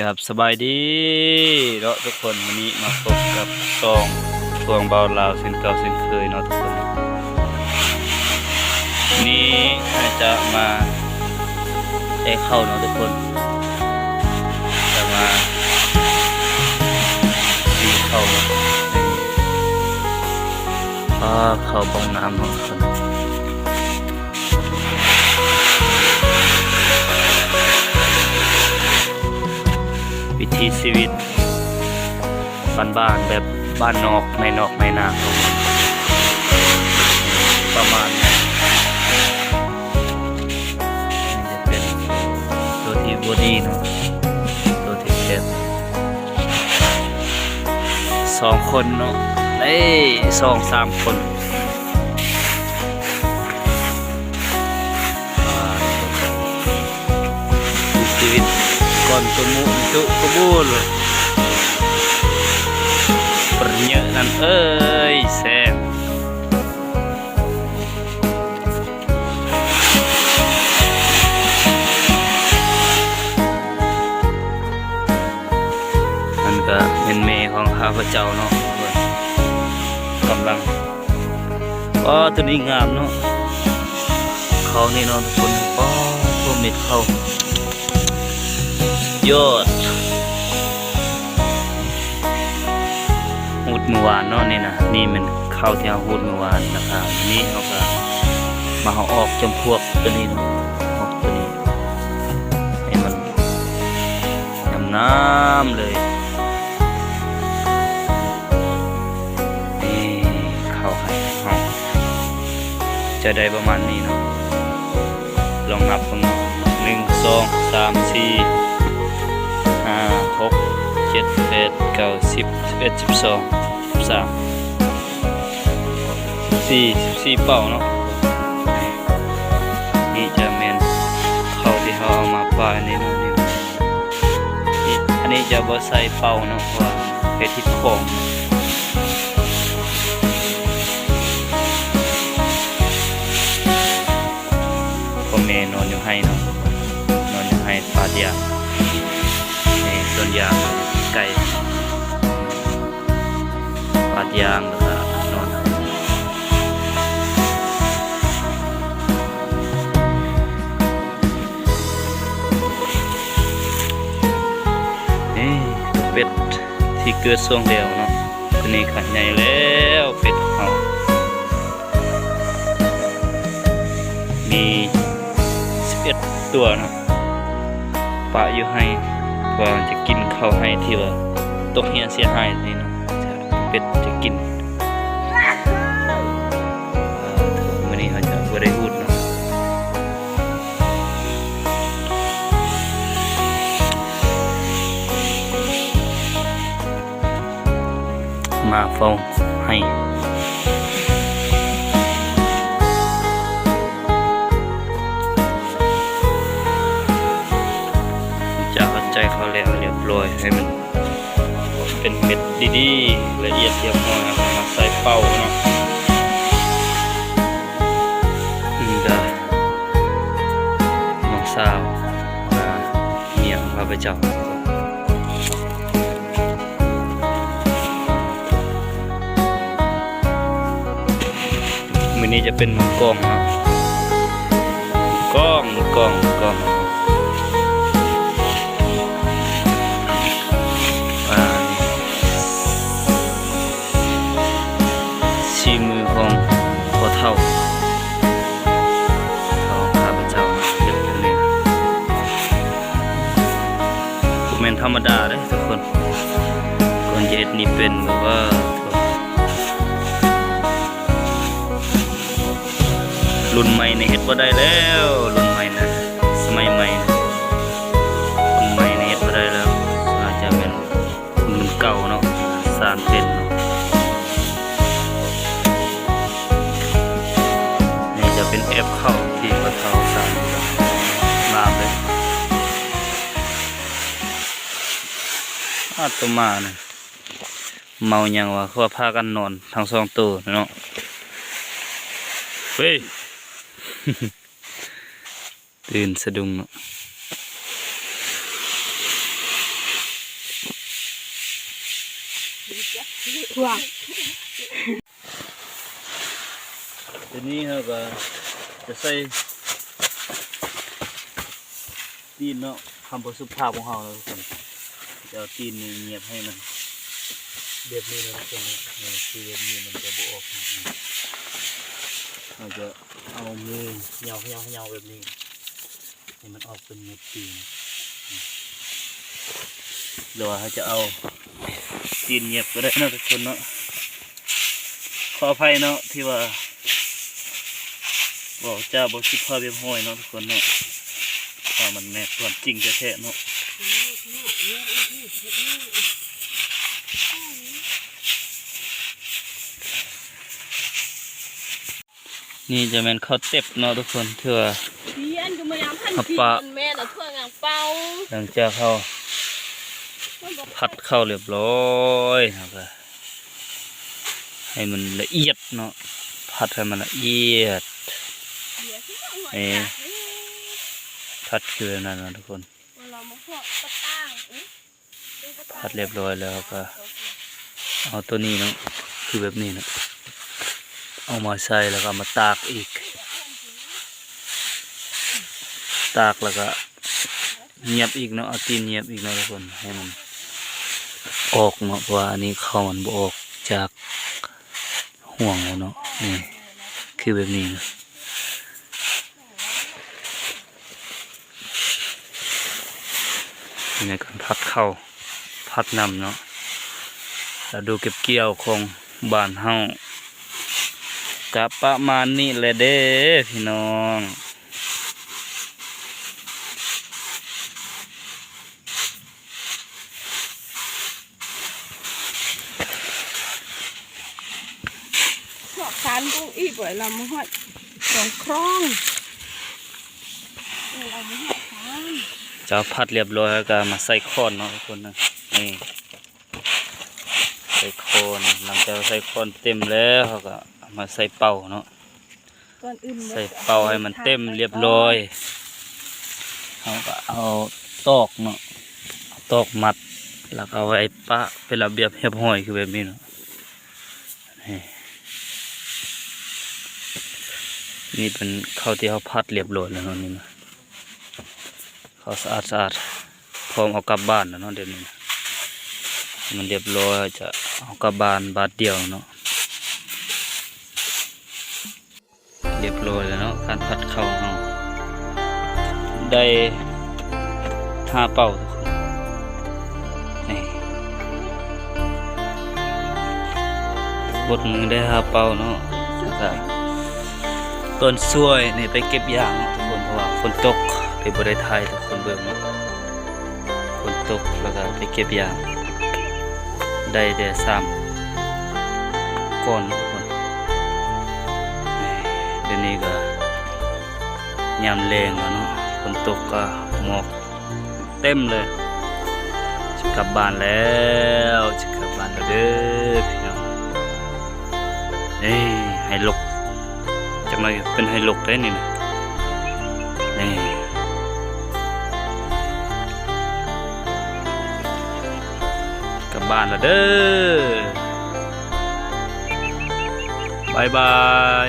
กับสบายดีเนาะทุกคนวันนี้มาพบกับซองทวงเบาลาวเส้นเก่าเส้นเคยเนาะทุกคนวันนี้อาจจะมาได้เข้าเนาะทุกคนจะมาดีเข้าอ่าเข้าบ้องน้ำเนาะทุกคน ถีชีวิตบ้านๆแบบบ้านนอกในนอกในนาประมาณนี้นี่จะเป็นตัวที่บอดี้เนาะตัวที่แคทสองคนเนาะเอ้ยสองสามคน bantumu untuk kubul pernyataan ơi xem anh cả bên mẹ hoàng hà và cháu nó cầm lăng có tôi đi ngàm nó khâu này nó tuần có tôi mệt khâu ยอดหูดเมื่อวานเนาะนี่นะนี่มันข้าวที่เราหูดเมื่อวานนะครับนนี้เราก็มาเอาออกจำพวกตัวนี้นะออกตัวนี้ให้มันน้ำน้ำเลยนี่เข้าให้ห้องจะได้ประมาณนี้เนาะลองนับกันเนาะหนึ่งสองสามสี่ ดแปดเก้าสิบสิบเอ็ดสิบสองสิบสามสี่สิบสี่เป่าเนาะนี่จะเมนเขาที่เขาเอามาป้ายนี่เนาะนี่นี่อันนี้จะบ่ใส่เป่าเนาะว่าเป็นที่ของพ่อแม่นอนอยู่ให้เนาะนอนอยู่ให้ปาเดียนี่ต้นยาง ไก่ปาดยางแล้วก็นอนนี่เป็ดที่เกิดช่วงเดียวเนาะตัวนี้ขันใหญ่แล้วเป็ดของเขามี11ตัวเนาะปะอยู่ให้เพื่อจะกิน ขาให้ที่ว่าตกเหียเสียหายนี่เนาะจะเป็ดจะกินเอ่อมื้อนี้เขาจะบ่ได้พูดเนาะมาเฝ้าให้ ดีๆ ละเอียดเรียบร้อยเอามาใส่เป้าเนาะอืมก็น้องสาวมาเมียของข้าพเจ้ามือนี้จะเป็นมือกล้องเนาะกล้องมือกล้องมือกล้อง ผมเป็นธรรมดาเลยทุกคนคนเฮ็ดนี่เป็นแบบว่ารุ่นใหม่ในเฮ็ดบ่าได้แล้วรุ่นใหม่นะสมัยใหม่นะรุ่นใหม่ในเฮ็ดบ่าได้แล้วอาจจะเป็นมันเก่าเนาะสารเป็นเนาะนี่จะเป็นแอปเข้าที่มาเท่า อาตมาเนี่ยเมาอย่างวะเขาพากันนอนทั้งสองตัวเนาะเฮ้ยตื่นสะดุ้งเนาะว้าทีนี้เราก็จะใส่ตีนเนาะทำบะสุภาพของเราแล้วทุกคน จะเอาตีนนี่เงียบให้มันแบบนี้นะตรงนี้เนี่ยคือแบบนี้มันจะบออกนะเราจะเอามือเหยาเหยาเหยาแบบนี้ให้มันออกเป็นเม็ดตีนหรือว่าเราจะเอาตีนเงียบก็ได้เนาะทุกคนเนาะขออภัยเนาะที่ว่าบอกเจ้าบอกคิดพ่อเบี้ยห้อยเนาะทุกคนเนาะว่ามันแม่ความจริงแท้ๆเนาะ นี่จะเป็นข้าวเต็บเนาะทุกคนเถื่อเพี้ยนก็มายามพันขับปีปะมันแม่น่ะทั่วงางเป่าหลังจากเขามันบอกพัดเข้าเรียบร้อยแล้วก็ให้มันละเอียดเนาะพัดให้มันละเอียดเดี๋ยวที่ต้องหัวเอ๊ะจักนี่พัดคือนั่นนะทุกคนว่าเรามา หัวกระตั้งอุ๊ยดูกระตั้งพัดเรียบร้อยแล้วก็ เอาตัวนี้เนาะคือแบบนี้เนาะเอามาใส่แล้วก็เอามาตากอีก ตากแล้วก็เงียบอีกเนาะเอาตีนเงียบอีกเนาะทุกคนให้มันออกเนาะเพราะว่าอันนี้เข้ามันบ่ออกจากห่วงแล้วเนาะนี่คือแบบนี้นะ ในการพัดเข้าพัดนำเนาะแล้วดูเก็บเกี่ยวของบ้านเฮากะประมาณนี้แหละเด้พี่น้องหัวคานกุ้งอีกไว้เรามาหัวสองครองเรามาหัวคานจะพัดเรียบร้อยแล้วก็มาใส่ค้อนเนาะทุกคนนะนี่ใส่ค้อนหลังจากใส่ค้อนเต็มแล้วเขาก็เอามาใส่เป่าเนาะก่อนอื่นใส่เป่าให้มันเต็มเรียบร้อยเขาก็เอาตอกเนาะเอาตอกมัด แล้วก็เอาไว้ปะเป็นระเบียบเรียบร้อยคือแบบนี้เนาะนี่นี่เป็นข้าวที่เขาพัดเรียบร้อยแล้วเนาะนี่นะ เขาวสะอาดสะอาดพร้อมเอากลับบ้านแล้วเนาะเดี๋ยวนี้มันเรียบร้อยจะเอากลับบ้านบาทเดียวเนาะเรียบร้อยแล้วเนาะการพัดเข้าเฮาได้ห้าเป่าทุกคนนี่บดมือได้ห้าเป่าเนาะต้นช่วยนี่ไปเก็บยางเนาะทุกคนเพราะว่าฝนตก ไปบริไทยทุกคนเบิ่งเนาะฝนตกแล้วก็ไปเก็บยางได้แต่สามก้อนทุกคนเดี๋ยวนี้ก็ยามแรงแล้วเนาะฝนตกก็หมอกเต็มเลยจะกลับบ้านแล้วจะกลับบ้านแล้วเด้อพี่น้องนี่ให้ลกจะมาเป็นให้ลกได้นี่นะ บ้านละเด้อบายบาย